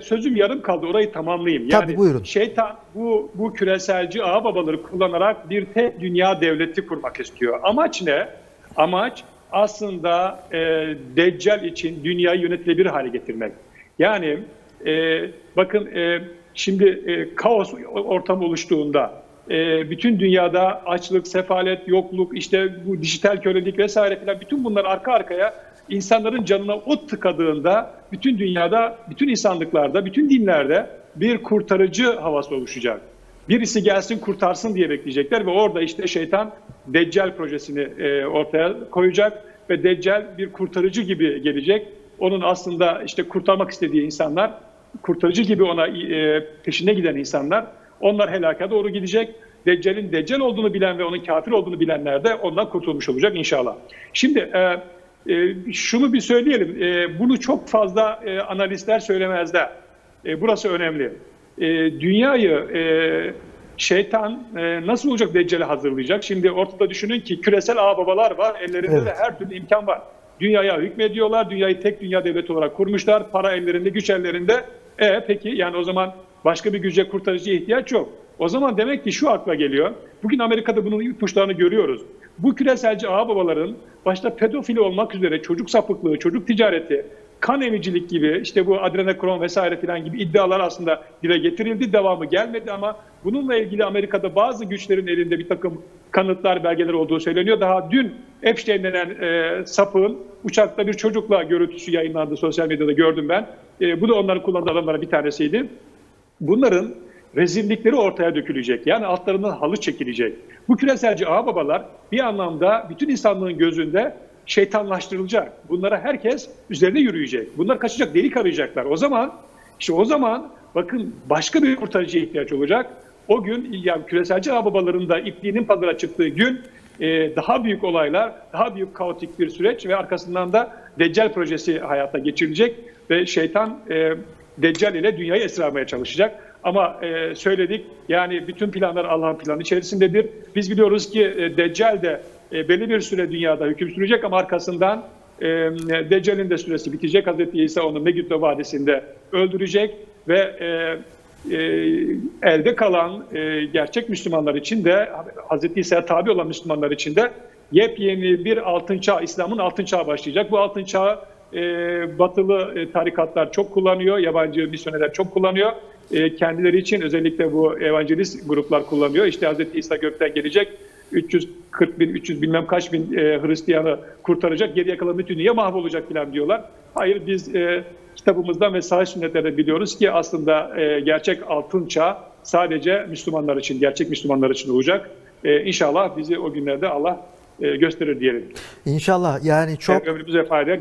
sözüm yarım kaldı. Orayı tamamlayayım. Tabii, Yani buyurun. şeytan bu bu küreselci ağababaları kullanarak bir tek dünya devleti kurmak istiyor. Amaç ne? Amaç aslında e, Deccal için dünyayı yönetilebilir hale getirmek. Yani e, bakın e, şimdi e, kaos ortamı oluştuğunda e, bütün dünyada açlık, sefalet, yokluk, işte bu dijital kölelik vesaire filan bütün bunlar arka arkaya insanların canına ot tıkadığında bütün dünyada, bütün insanlıklarda, bütün dinlerde bir kurtarıcı havası oluşacak. Birisi gelsin kurtarsın diye bekleyecekler ve orada işte şeytan Deccal projesini e, ortaya koyacak ve Deccal bir kurtarıcı gibi gelecek. Onun aslında işte kurtarmak istediği insanlar, kurtarıcı gibi ona e, peşine giden insanlar, onlar helaka doğru gidecek. Deccal'in Deccal olduğunu bilen ve onun kafir olduğunu bilenler de ondan kurtulmuş olacak inşallah. Şimdi e, e, şunu bir söyleyelim, e, bunu çok fazla e, analistler söylemezler. E, burası önemli. E, dünyayı e, şeytan e, nasıl olacak Deccal'e hazırlayacak? Şimdi ortada düşünün ki küresel ağababalar var, ellerinde Evet. de her türlü imkan var. Dünyaya hükmediyorlar, dünyayı tek dünya devleti olarak kurmuşlar, para ellerinde, güç ellerinde. E peki yani o zaman başka bir güce kurtarıcıya ihtiyaç yok. O zaman demek ki şu akla geliyor. Bugün Amerika'da bunun ipuçlarını görüyoruz. Bu küreselci ağababaların başta pedofili olmak üzere çocuk sapıklığı, çocuk ticareti, kan emicilik gibi işte bu adrenokron vesaire filan gibi iddialar aslında dile getirildi. Devamı gelmedi ama bununla ilgili Amerika'da bazı güçlerin elinde bir takım kanıtlar, belgeler olduğu söyleniyor. Daha dün Epstein denen e, sapığın uçakta bir çocukla görüntüsü yayınlandı sosyal medyada gördüm ben. E, bu da onların kullandığı adamların bir tanesiydi. Bunların rezillikleri ortaya dökülecek. Yani altlarından halı çekilecek. Bu küreselci ağababalar bir anlamda bütün insanlığın gözünde şeytanlaştırılacak. Bunlara herkes üzerine yürüyecek. Bunlar kaçacak, delik arayacaklar. O zaman işte o zaman bakın başka bir kurtarıcıya ihtiyaç olacak. O gün yani küreselci ağababaların da ipliğinin pazara çıktığı gün e, daha büyük olaylar, daha büyük kaotik bir süreç ve arkasından da Deccal projesi hayata geçirilecek ve şeytan e, Deccal ile dünyayı esir çalışacak. Ama e, söyledik yani bütün planlar Allah'ın planı içerisindedir. Biz biliyoruz ki e, Deccal de e, belli bir süre dünyada hüküm sürecek ama arkasından e, Deccal'in de süresi bitecek. Hazreti İsa onu Megiddo Vadisi'nde öldürecek ve e, e, elde kalan e, gerçek Müslümanlar için de Hazreti İsa'ya tabi olan Müslümanlar için de yepyeni bir altın çağ, İslam'ın altın çağı başlayacak. Bu altın çağı e, batılı e, tarikatlar çok kullanıyor, yabancı misyonerler çok kullanıyor. E, kendileri için özellikle bu evangelist gruplar kullanıyor. İşte Hz. İsa gökten gelecek, 340 bin, 300 bilmem kaç bin e, Hristiyanı kurtaracak, geriye kalan bütün dünya mahvolacak falan diyorlar. Hayır biz e, kitabımızdan ve sahih sünnetlerde biliyoruz ki aslında e, gerçek altın çağ sadece Müslümanlar için, gerçek Müslümanlar için olacak. E, inşallah bizi o günlerde Allah e, gösterir diyelim. İnşallah yani çok Ömrümüze fayda